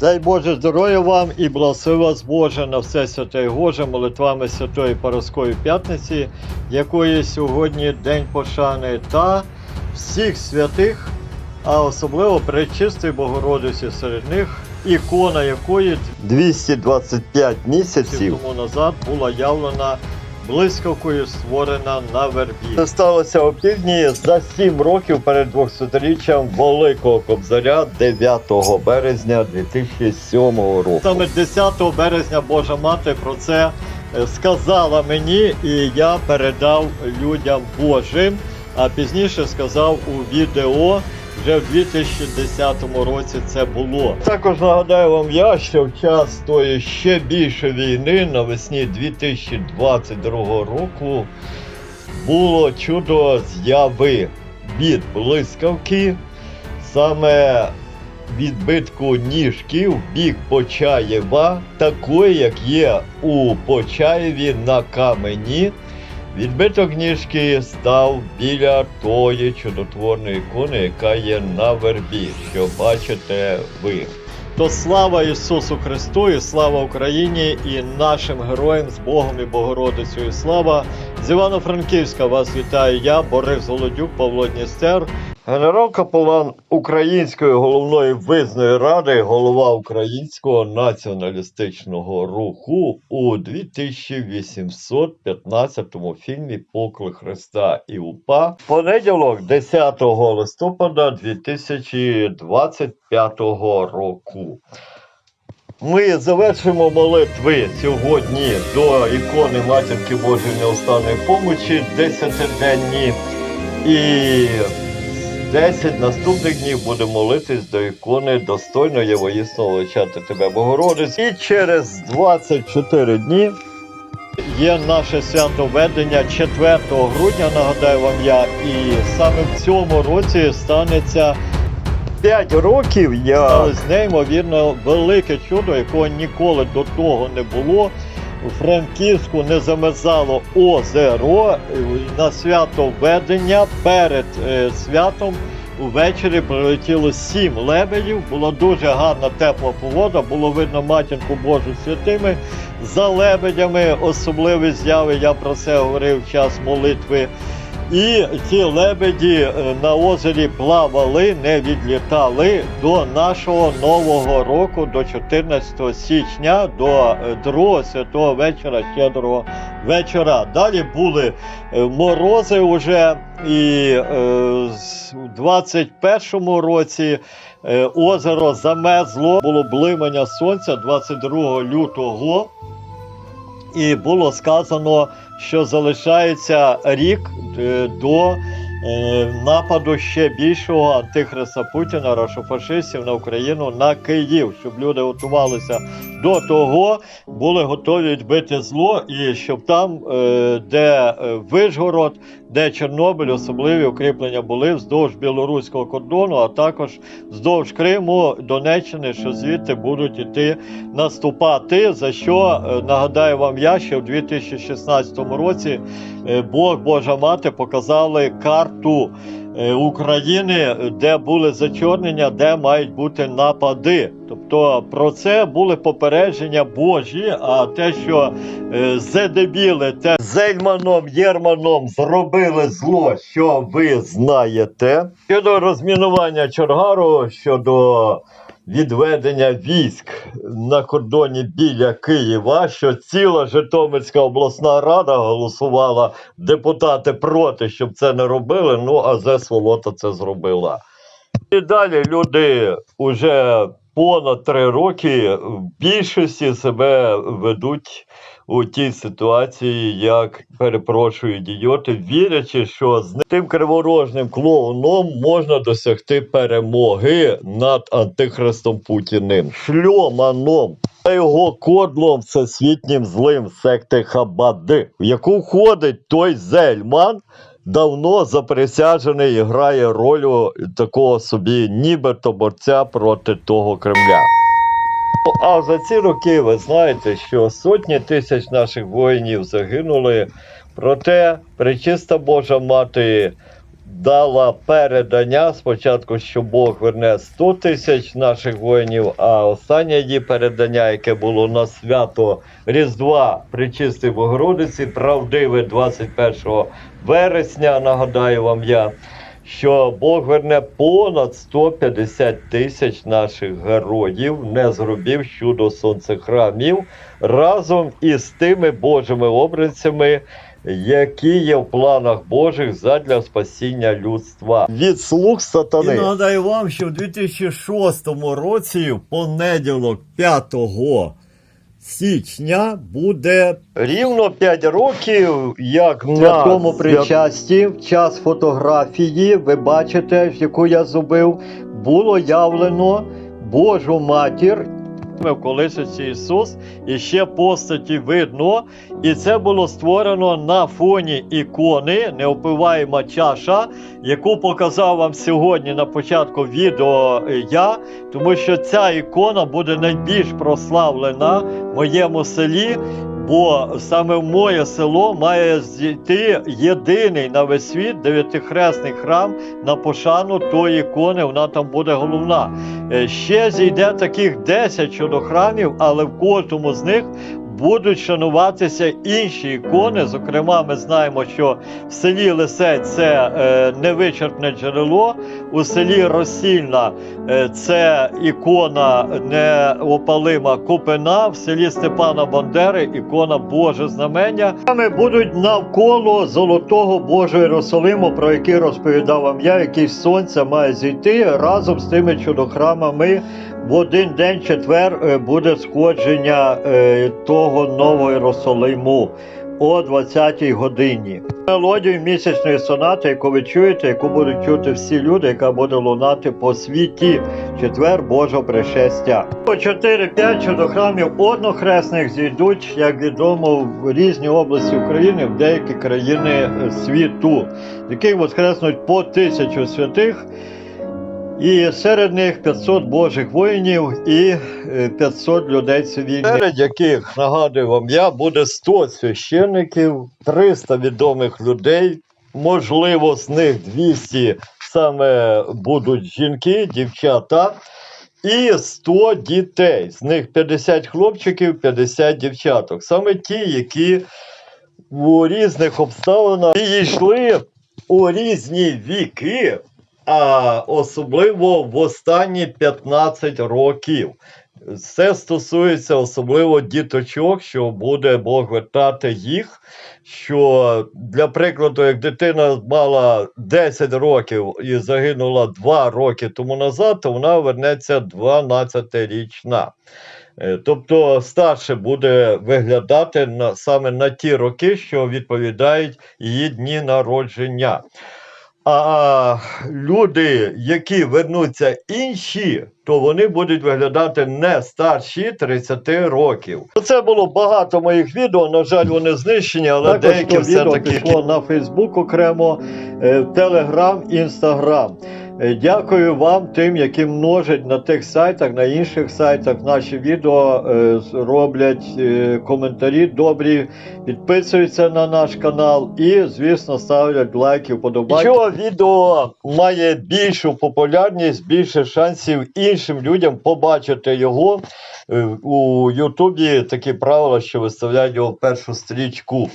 Дай Боже здоров'я вам і благослови вас Боже на все святе і Боже молитвами Святої Параскої П'ятниці, якої сьогодні День пошани, та всіх святих, а особливо Пречистої Богородиці серед них, ікона якої 225 місяців. Тому назад була явлена блискавкою створена на вербі. Це сталося у півдні за 7 років перед 200-річчям Великого Кобзаря 9 березня 2007 року. Саме 10 березня Божа мати про це е, сказала мені, і я передав людям Божим. А пізніше сказав у відео. Вже в 2010 році це було. Також нагадаю вам я, що в час тої ще більше війни навесні 2022 року було чудо зяви від блискавки, саме відбитку ніжків бік Почаєва, такої, як є у Почаєві на камені. Відбиток ніжки став біля тої чудотворної ікони, яка є на вербі, що бачите ви. То слава Ісусу Христу, і слава Україні і нашим героям з Богом і Богородицею. Слава з Івано-Франківська вас вітаю я, Борис Голодюк, Павло Дністер. Генерал Капелан Української головної визної ради, голова українського націоналістичного руху у 2815 фільмі Поклик Христа і УПА. Понеділок, 10 листопада 2025 року. Ми завершимо молитви сьогодні до ікони Матінки Божої Неостанної помочі, десятиденні. І 10 наступних днів будемо молитись до ікони достойно є воїсно величати тебе, Богородець. І через 24 дні є наше свято ведення 4 грудня, нагадаю вам я. І саме в цьому році станеться 5 років. Я з неймовірно велике чудо, якого ніколи до того не було. У Франківську не замерзало озеро е, на свято ведення перед е, святом. Увечері прилетіло сім лебедів. Була дуже гарна тепла погода. Було видно матінку Божу святими за лебедями. Особливі зяви. Я про це говорив в час молитви. І ті лебеді е, на озері плавали, не відлітали до нашого нового року, до 14 січня, до е, другого святого вечора, щедрого вечора. Далі були е, морози вже, і у 21-му році озеро замерзло, було блимання сонця 22 лютого. І було сказано, що залишається рік е, до е, нападу ще більшого антихриста Путіна, рашофашистів на Україну на Київ, щоб люди готувалися до того, були готові відбити зло, і щоб там, е, де Вишгород, де Чорнобиль, особливі укріплення були вздовж білоруського кордону, а також вздовж Криму, Донеччини, що звідти будуть іти наступати. За що е, нагадаю вам я, ще в 2016 році е, Бог Божа мати показали карту України, де були зачорнення, де мають бути напади. Тобто про це були попередження Божі, а те, що задебіли зедебіли, те Зельманом Єрманом зробили зло, що ви знаєте. Щодо розмінування Чоргару, щодо відведення військ на кордоні біля Києва, що ціла Житомирська обласна рада голосувала депутати проти, щоб це не робили. Ну а зе Сволота це зробила. І далі люди уже понад три роки в більшості себе ведуть у тій ситуації, як перепрошую ідіоти, вірячи, що з тим криворожним клоуном можна досягти перемоги над антихристом Путіним, шльоманом та його кодлом всесвітнім злим секти Хабади, в яку входить той Зельман, давно заприсяджений і грає роль такого собі нібито борця проти того Кремля. А за ці роки ви знаєте, що сотні тисяч наших воїнів загинули, проте пречиста Божа мати дала передання. Спочатку, що Бог верне 100 тисяч наших воїнів, а останнє її передання, яке було на свято Різдва Пречистої Богородиці, правдиве 21 вересня, нагадаю вам я. Що Бог верне понад 150 тисяч наших героїв, не зробив чудо сонцехрамів разом із тими Божими обранцями, які є в планах Божих задля спасіння людства. Від слуг І сатани. нагадаю вам, що в 2006 році, в понеділок 5 січня, буде Рівно 5 років, як на Святому причасті, в час фотографії, ви бачите, яку я зробив, було явлено Божу матір. В колисиці Ісус, і ще постаті видно, і це було створено на фоні ікони, неопиваєма чаша, яку показав вам сьогодні на початку відео я, тому що ця ікона буде найбільш прославлена моєму селі. Бо саме моє село має зійти єдиний на весь світ дев'ятихресний храм на пошану тої ікони, вона там буде головна. Е, Ще зійде таких 10 щодо храмів, але в кожному з них будуть шануватися інші ікони. Зокрема, ми знаємо, що в селі Лисець це е, невичерпне джерело, у селі Росільна е, це ікона неопалима Купина, в селі Степана Бандери ікона Боже знамення. Саме будуть навколо золотого Божого Єрусалиму, про який розповідав вам я, який з сонця має зійти разом з тими чудохрамами. В один день четвер е, буде сходження е, того нового Єрусалиму о 20-й годині. Мелодію місячної сонати, яку ви чуєте, яку будуть чути всі люди, яка буде лунати по світі четвер Божого пришестя. По 4-5 чудохрамів однохресних зійдуть, як відомо, в різні області України, в деякі країни е, світу, яких воскреснуть по тисячу святих. І серед них 500 божих воїнів і е, 500 людей цивільних. Серед яких, нагадую вам, я буде 100 священників, 300 відомих людей, можливо, з них 200 саме будуть жінки, дівчата, і 100 дітей. З них 50 хлопчиків, 50 дівчаток. Саме ті, які у різних обставинах йшли у різні віки а особливо в останні 15 років. Це стосується особливо діточок, що буде Бог вертати їх. Що для прикладу, як дитина мала 10 років і загинула 2 роки тому назад, то вона вернеться 12-річна. Е, Тобто старше буде виглядати на, саме на ті роки, що відповідають її дні народження. А люди, які вернуться інші, то вони будуть виглядати не старші 30 років. Це було багато моїх відео. На жаль, вони знищені, але Також деякі все відео таки пішло на Фейсбук окремо, е, Телеграм, Інстаграм. Е, Дякую вам, тим, які множать на тих сайтах, на інших сайтах наші відео е, роблять е, коментарі добрі, підписуються на наш канал і, звісно, ставлять лайки, вподобайки. Що відео має більшу популярність, більше шансів іншим людям побачити його. У Ютубі такі правила, що виставляють його в першу стрічку.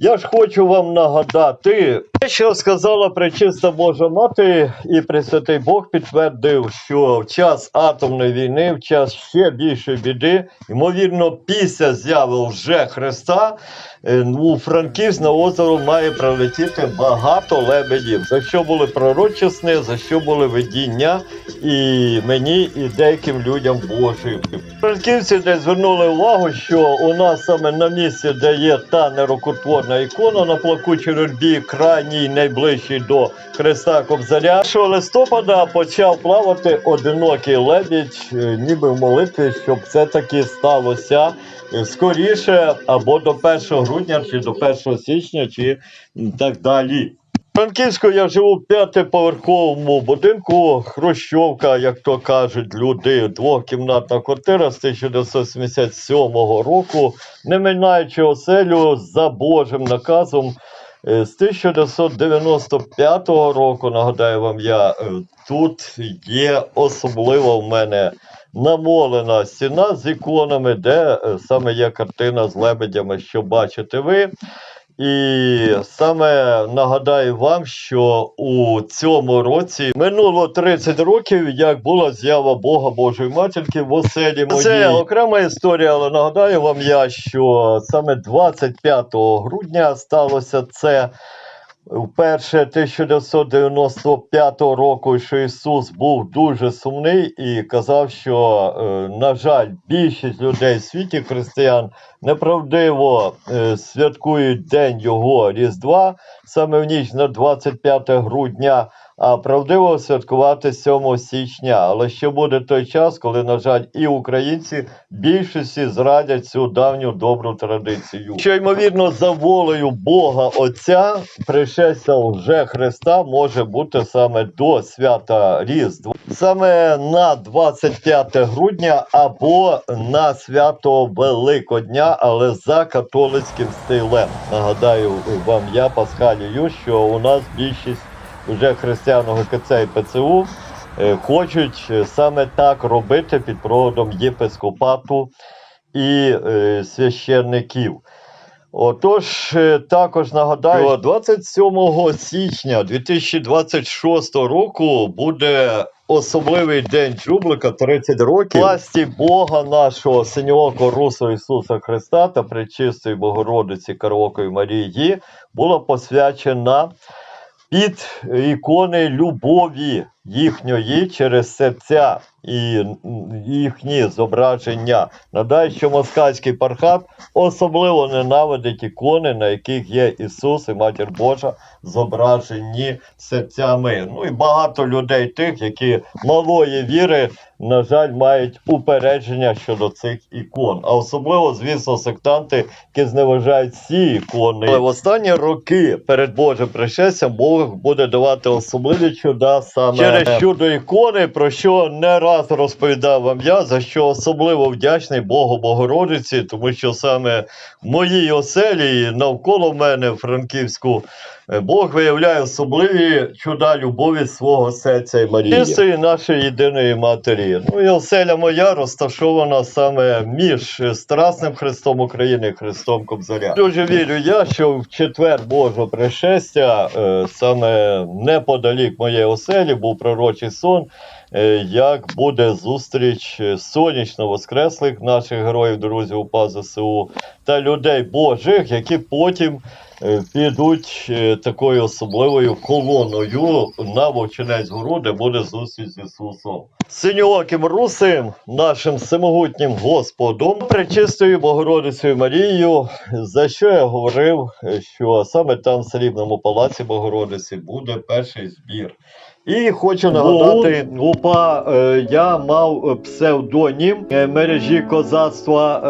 Я ж хочу вам нагадати, те, що сказала пречиста Божа Мати, і Пресвятий Бог підтвердив, що в час атомної війни, в час ще більшої біди, ймовірно, після зяви вже Христа, е, у Франківськ на озеро має прилетіти багато лебедів, за що були пророчі сни, за що були видіння і мені, і деяким людям Божим. Франківці десь звернули увагу, що у нас саме на місці, де є та нерокотворна ікона на плакучій рельбі, крайній найближчий до Христа Кобзаря, 1 листопада почав плавати одинокий лебідь, е, ніби в молитві, щоб це таки сталося е, скоріше або до 1 грудня, чи до 1 січня, чи так далі. Франківську я живу в п'ятиповерховому будинку, Хрущовка, як то кажуть люди, двохкімнатна квартира з 1977 року, не минаючи оселю за Божим наказом, Е, З 1995 року, нагадаю вам я, е, тут є особливо в мене намолена стіна з іконами, де е, саме є картина з лебедями, що бачите ви. І саме нагадаю вам, що у цьому році минуло 30 років, як була з'ява Бога Божої Матінки в оселі моїй. Це окрема історія, але нагадаю вам я, що саме 25 грудня сталося це. Вперше 1995 року, що Ісус був дуже сумний і казав, що, е, на жаль, більшість людей в світі християн неправдиво е, святкують День Його Різдва саме в ніч на 25 грудня, а правдиво святкувати 7 січня. Але ще буде той час, коли, на жаль, і українці більшості зрадять цю давню добру традицію. Що ймовірно, за волею Бога Отця, пришестя вже Христа може бути саме до свята Різдва, саме на 25 грудня або на свято Великодня, але за католицьким стилем. Нагадаю вам я пасхалію, що у нас більшість вже християн ГКЦ і ПЦУ е, хочуть е, саме так робити під проводом єпископату і е, священників. Отож, також нагадаю, 27 січня 2026 року буде особливий день Джублика, 30 років. Власті Бога нашого синьоокого Русу Ісуса Христа та Пречистої Богородиці Караокої Марії була посвячена під ікони любові їхньої через серця і їхні зображення. Нагадаю, що москальський пархат особливо ненавидить ікони, на яких є Ісус і Матір Божа зображені серцями. Ну і багато людей тих, які малої віри, на жаль, мають упередження щодо цих ікон. А особливо, звісно, сектанти, які зневажають всі ікони. Але в останні роки перед Божим пришестям Бог буде давати особливі чуда саме через чудо ікони, про що не раз розповідав вам я, за що особливо вдячний Богу Богородиці, тому що саме в моїй оселі навколо мене в Франківську. е, Бог виявляє особливі чуда любові свого серця і Марії. Нашої єдиної матері. Ну і оселя моя розташована саме між е, Страсним Христом України і Христом Кобзаря. Дуже вірю я, що в четвер Божого пришестя, е, саме неподалік моєї оселі, був пророчий сон. е, Як буде зустріч е, сонячно воскреслих наших героїв, друзів УПА ЗСУ та людей Божих, які потім е, підуть такою особливою колоною на Вовчинець гору, де буде зустріч з Ісусом. Синьооким русим, нашим всемогутнім Господом, пречистою Богородицею Марією, за що я говорив, що саме там в Срібному палаці Богородиці буде перший збір. І хочу нагадати, УПА е, я мав е, псевдонім е, мережі козацтва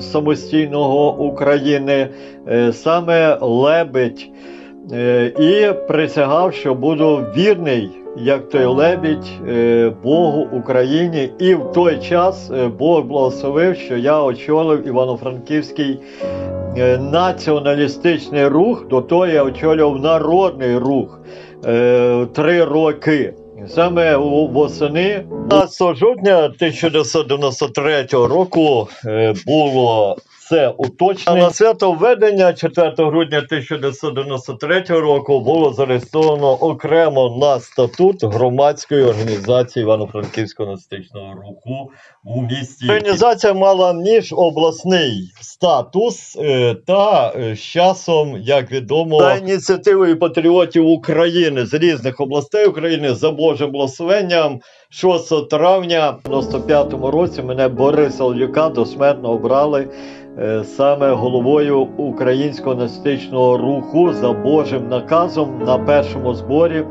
самостійного України, саме Лебедь. І присягав, що буду вірний, як той лебідь, Богу Україні. І в той час Бог благословив, що я очолив Івано-Франківський націоналістичний рух. До того я очолював народний рух е, три роки. Саме восени 15 жовтня 1993 року е, було це уточнення. На свято введення 4 грудня 1993 року було зареєстровано окремо на статут громадської організації Івано-Франківського національного руху у місті. Організація мала міжобласний статус е, та е, з часом, як відомо, за ініціативою патріотів України з різних областей України за Божим благословенням 6 травня 95-му році мене Бориса Олюка досмертно обрали саме головою українського національного руху за Божим наказом на першому зборі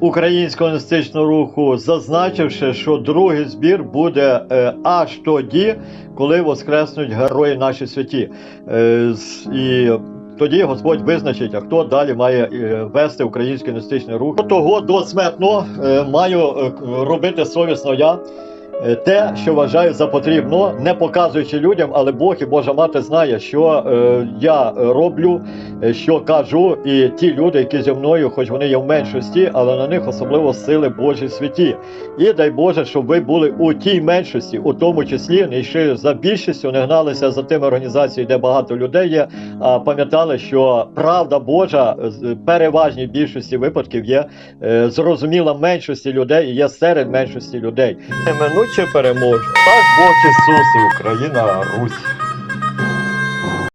українського національного руху, зазначивши, що другий збір буде е, аж тоді, коли воскреснуть герої наші святі. Е, і тоді Господь визначить, а хто далі має е, вести український національний рух. Того досмертно е, маю е, робити совісно я. Е, те, що вважаю за потрібно, не показуючи людям, але Бог і Божа мати знає, що е, я е, роблю, е, що кажу, і ті люди, які зі мною, хоч вони є в меншості, але на них особливо сили Божі святі. І дай Боже, щоб ви були у тій меншості, у тому числі не йшли за більшістю, не гналися за тими організаціями, де багато людей є, а пам'ятали, що правда Божа з переважній більшості випадків є е, зрозуміла меншості людей і є серед меншості людей. Неминуче переможе. Так Бог Ісус і Україна Русь.